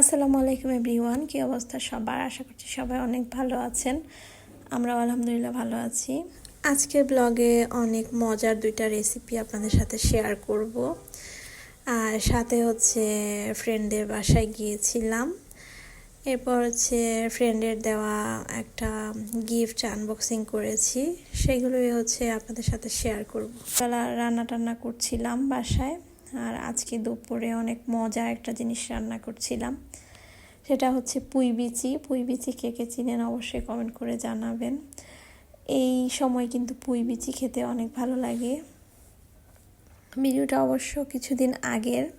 আসসালামু আলাইকুম এভরিওয়ান, কী অবস্থা সবার? আশা করছি সবাই অনেক ভালো আছেন। আমরা আলহামদুলিল্লাহ ভালো আছি। আজকের ব্লগে অনেক মজার দুইটা রেসিপি আপনাদের সাথে শেয়ার করব। আর সাথে হচ্ছে ফ্রেন্ডের বাসায় গিয়েছিলাম। এরপর হচ্ছে ফ্রেন্ডের দেওয়া একটা গিফট আনবক্সিং করেছি। সেগুলোই হচ্ছে আপনাদের সাথে শেয়ার করব। রান্না টান্না করছিলাম বাসায়। আর আজকে দুপুরে অনেক মজার একটা জিনিস রান্না করছিলাম। সেটা হচ্ছে পুই বিচি। বিচি কে কে চিনেন অবশ্যই কমেন্ট করে জানাবেন। এই সময় কিন্তু পুই বিচি খেতে অনেক ভালো লাগে। ভিডিওটা অবশ্য কিছুদিন আগের।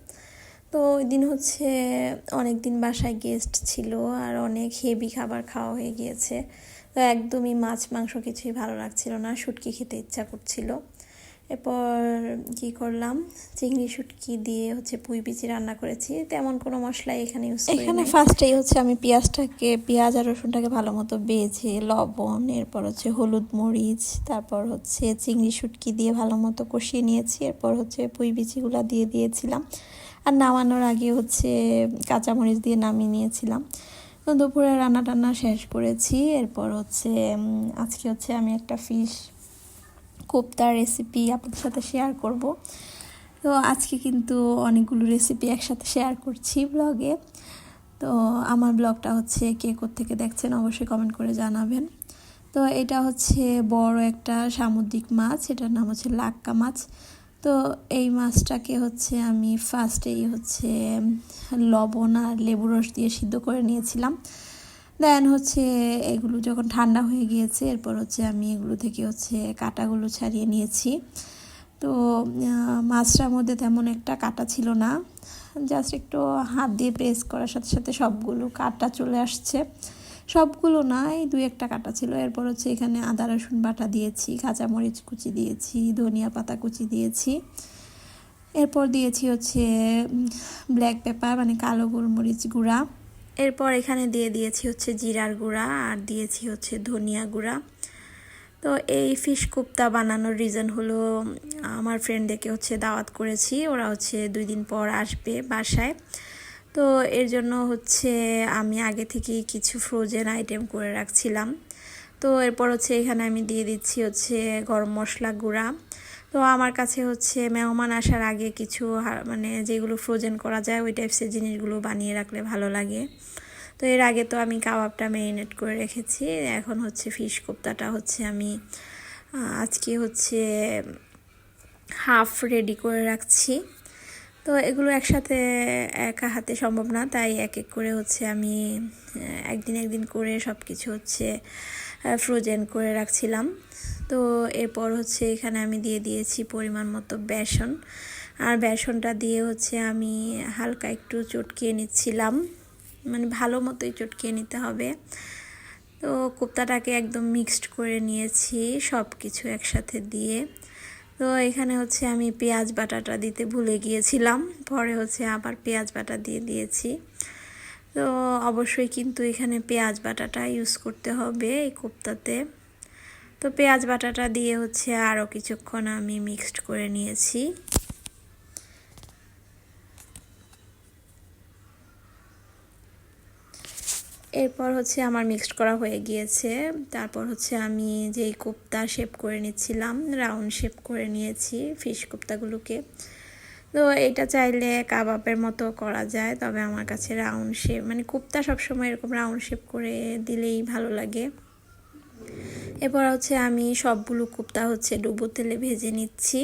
তো ওই দিন হচ্ছে অনেক দিন বাসায় গেস্ট ছিল আর অনেক হেভি খাবার খাওয়া হয়ে গিয়েছে। তো একদমই মাছ মাংস কিছুই ভালো লাগছিল না। শুটকি খেতে ইচ্ছা করছিল। এরপর কি করলাম? চিংড়ি শুটকি দিয়ে হচ্ছে পুঁই বিচি রান্না করেছি। তেমন কোনো মশলা এখানে ইউজ এখানে ফার্স্টেই হচ্ছে আমি পেঁয়াজটাকে, পেঁয়াজ আর রসুনটাকে ভালো মতো বেজে, লবণ, এরপর হচ্ছে হলুদ মরিচ, তারপর হচ্ছে চিংড়ি শুটকি দিয়ে ভালো মতো কষিয়ে নিয়েছি। এরপর হচ্ছে পুঁই বিচিগুলো দিয়ে দিয়েছিলাম। আর নামানোর আগে হচ্ছে কাঁচামরিচ দিয়ে নামিয়ে নিয়েছিলাম। তো দুপুরে রান্না টান্না শেষ করেছি। এরপর হচ্ছে আজকে হচ্ছে আমি একটা ফিশ কোপ্তার রেসিপি আপনাদের সাথে শেয়ার করব। তো আজকে কিন্তু অনেকগুলো রেসিপি একসাথে শেয়ার করছি ব্লগে তো আমার ব্লগটা হচ্ছে কে থেকে দেখছেন অবশ্যই কমেন্ট করে জানাবেন। তো এটা হচ্ছে বড় একটা সামুদ্রিক মাছ, এটার নাম হচ্ছে লাক্কা মাছ। তো এই মাছটাকে হচ্ছে আমি ফার্স্টেই হচ্ছে লবণ আর লেবু রস দিয়ে সিদ্ধ করে নিয়েছিলাম। দেন হচ্ছে এগুলো যখন ঠান্ডা হয়ে গিয়েছে, এরপর হচ্ছে আমি এগুলো থেকে হচ্ছে কাটাগুলো ছাড়িয়ে নিয়েছি। তো মাছটার মধ্যে তেমন একটা কাটা ছিল না। জাস্ট একটু হাত দিয়ে প্রেস করার সাথে সাথে সবগুলো কাটা চলে আসছে। সবগুলো না, এই দুই একটা কাটা ছিল। এরপর হচ্ছে এখানে আদা, রসুন বাটা দিয়েছি, কাঁচামরিচ কুচি দিয়েছি, ধনিয়া পাতা কুচি দিয়েছি। এরপর দিয়েছি হচ্ছে ব্ল্যাক পেপার মানে কালো গোলমরিচ গুঁড়া। এরপর এখানে দিয়ে দিয়েছি হচ্ছে জিরার গুঁড়া আর দিয়েছি হচ্ছে ধনিয়া গুঁড়া। তো এই ফিশ কুপ্তা বানানোর রিজন হলো, আমার ফ্রেন্ডদেরকে হচ্ছে দাওয়াত করেছি, ওরা হচ্ছে দুই দিন পর আসবে বাসায়। তো এর জন্য হচ্ছে আমি আগে থেকেই কিছু ফ্রোজেন আইটেম করে রাখছিলাম। তো এরপর হচ্ছে এখানে আমি দিয়ে দিচ্ছি হচ্ছে গরম মশলা গুঁড়া। তো আমার কাছে হচ্ছে মেহমান আসার আগে কিছু মানে যেগুলো ফ্রোজেন করা যায়, ওই টাইপসের জিনিসগুলো বানিয়ে রাখলে ভালো লাগে। তো এর আগে তো আমি কাবাবটা ম্যারিনেট করে রেখেছি। এখন হচ্ছে ফিশ কোপ্তাটা হচ্ছে আমি আজকে হচ্ছে হাফ রেডি করে রাখছি। তো এগুলো একসাথে একা হাতে সম্ভব না, তাই এক এক করে হচ্ছে আমি একদিন একদিন করে সব কিছু হচ্ছে ফ্রোজেন করে রাখছিলাম। তো এরপর হচ্ছে এখানে আমি দিয়ে দিয়েছি পরিমাণ মতো বেসন। আর বেসনটা দিয়ে হচ্ছে আমি হালকা একটু চটকিয়ে নিচ্ছিলাম। মানে ভালো মতোই চটকিয়ে নিতে হবে। তো কোপ্তাটাকে একদম মিক্সড করে নিয়েছি সব কিছু একসাথে দিয়ে। তো এখানে হচ্ছে আমি পেঁয়াজ বাটাটা দিতে ভুলে গিয়েছিলাম। পরে হচ্ছে আবার পেঁয়াজ বাটা দিয়ে দিয়েছি। তো অবশ্যই কিন্তু এখানে পেঁয়াজ বাটাটা ইউজ করতে হবে এই কোপ্তাতে। তো পেঁয়াজ বাটাটা দিয়ে হচ্ছে আরও কিছুক্ষণ আমি মিক্সড করে নিয়েছি। এরপর হচ্ছে আমার মিক্সড করা হয়ে গিয়েছে। তারপর হচ্ছে আমি যেই কোপ্তা শেপ করে নিচ্ছিলাম রাউন্ড শেপ করে নিয়েছি ফিশ কোপ্তাগুলোকে। তো এটা চাইলে কাবাবের মতো করা যায়, তবে আমার কাছে রাউন্ড শেপ মানে কোপ্তা সবসময় এরকম রাউন্ড শেপ করে দিলেই ভালো লাগে। এরপর হচ্ছে আমি সবগুলো কোপ্তা হচ্ছে ডুবো তেলে ভেজে নিচ্ছি।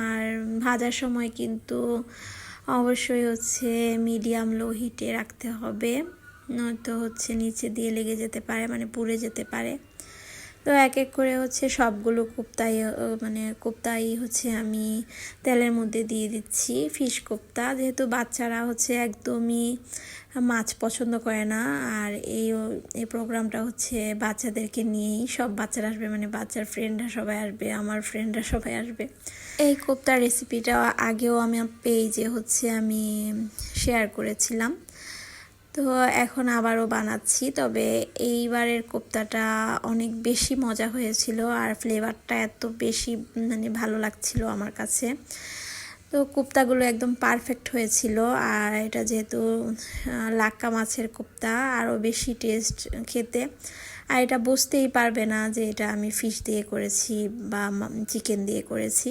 আর ভাজার সময় কিন্তু অবশ্যই হচ্ছে মিডিয়াম লো হিটে রাখতে হবে, নয়তো হচ্ছে নিচে দিয়ে লেগে যেতে পারে মানে পুড়ে যেতে পারে। তো এক এক করে হচ্ছে সবগুলো কোপ্তাই মানে কোপ্তাই হচ্ছে আমি তেলের মধ্যে দিয়ে দিচ্ছি, ফিশ কোপ্তা। যেহেতু বাচ্চারা হচ্ছে একদমই মাছ পছন্দ করে না, আর এই এই প্রোগ্রামটা হচ্ছে বাচ্চাদেরকে নিয়েই সব বাচ্চারা আসবে মানে বাচ্চার ফ্রেন্ডরা সবাই আসবে, আমার ফ্রেন্ডরা সবাই আসবে। এই কোপ্তার রেসিপিটা আগেও আমি পেজে হচ্ছে আমি শেয়ার করেছিলাম। তো এখন আবারও বানাচ্ছি, তবে এইবারের কোপ্তাটা অনেক বেশি মজা হয়েছিল আর ফ্লেভারটা এত বেশি মানে ভালো লাগছিল আমার কাছে। তো কোপ্তাগুলো একদম পারফেক্ট হয়েছিল আর এটা যেহেতু লাক্কা মাছের কোপ্তা, আরও বেশি টেস্ট খেতে। আর এটা বুঝতেই পারবে না যে এটা আমি ফিশ দিয়ে করেছি বা চিকেন দিয়ে করেছি।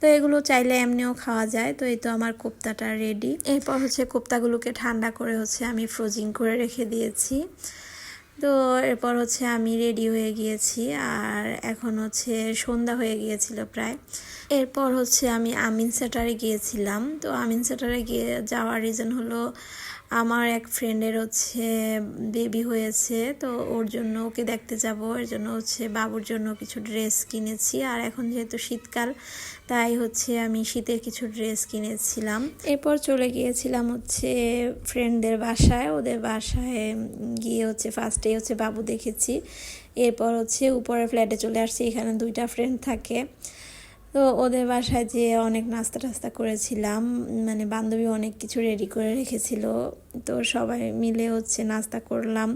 তো এগুলো চাইলে এমনিও খাওয়া যায়। তো এই তো আমার কোপ্তাটা রেডি এরপর হচ্ছে কোপ্তাগুলোকে ঠান্ডা করে হচ্ছে আমি ফ্রোজিং করে রেখে দিয়েছি। তো এরপর হচ্ছে আমি রেডি হয়ে গিয়েছি। আর এখন হচ্ছে সন্ধ্যা হয়ে গিয়েছিল প্রায়। এরপর হচ্ছে আমি আমিন সেটারে গিয়েছিলাম। তো আমিন সেটারে গিয়ে যাওয়ার রিজন হলো আমার এক ফ্রেন্ডের হচ্ছে বেবি হয়েছে, তো ওর জন্য ওকে দেখতে যাব। এর জন্য হচ্ছে বাবুর জন্য কিছু ড্রেস কিনেছি। আর এখন যেহেতু শীতকাল, তাই হচ্ছে আমি শীতের কিছু ড্রেস কিনেছিলাম। এরপর চলে গিয়েছিলাম হচ্ছে ফ্রেন্ডদের বাসায়। ওদের বাসায় গিয়ে হচ্ছে ফার্স্টে হচ্ছে বাবু দেখেছি। এরপর হচ্ছে উপরের ফ্ল্যাটে চলে আসছি। এখানে দুইটা ফ্রেন্ড থাকে। তো ওদের বাসায় যে অনেক নাস্তা টাস্তা করেছিলাম। মানে বান্ধবী অনেক কিছু রেডি করে রেখেছিল। তো সবাই মিলে হচ্ছে নাস্তা করলাম।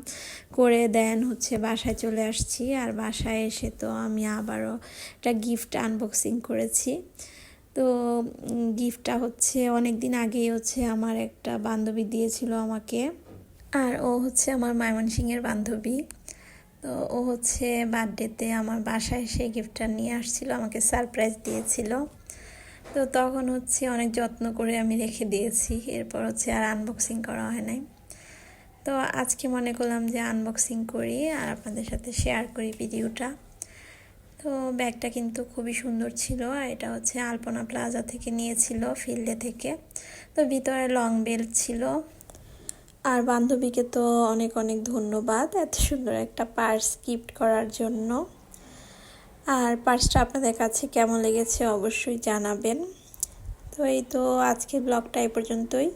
করে দেন হচ্ছে বাসায় চলে আসছি। আর বাসায় এসে তো আমি আবারও একটা গিফট আনবক্সিং করেছি। তো গিফটটা হচ্ছে অনেক দিন আগেই হচ্ছে আমার একটা বান্ধবী দিয়েছিল আমাকে। আর ও হচ্ছে আমার ময়মনসিংহের বান্ধবী। তো ও হচ্ছে বার্থডেতে আমার বাসায় এসে গিফটটা নিয়ে আসছিল, আমাকে সারপ্রাইজ দিয়েছিল। তো তখন হচ্ছে অনেক যত্ন করে আমি রেখে দিয়েছি, এরপর হচ্ছে আর আনবক্সিং করা হয় নাই। তো আজকে মনে করলাম যে আনবক্সিং করি আর আপনাদের সাথে শেয়ার করি ভিডিওটা তো ব্যাগটা কিন্তু খুবই সুন্দর ছিল, আর এটা হচ্ছে আলপনা প্লাজা থেকে নিয়েছিল ফিল্ডে থেকে। তো ভিতরে লং বেল্ট ছিল আর বান্ধবীকে তো অনেক অনেক ধন্যবাদ এত সুন্দর একটা পার্স গিফট করার জন্য। আর পার্সটা আপনাদের কাছে কেমন লেগেছে অবশ্যই জানাবেন। তো এই তো আজকের ব্লগটা এই পর্যন্তই।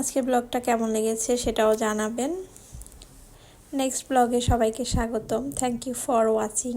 আজকের ব্লগটা কেমন লেগেছে সেটাও জানাবেন। নেক্সট ব্লগে সবাইকে স্বাগতম। Thank you for watching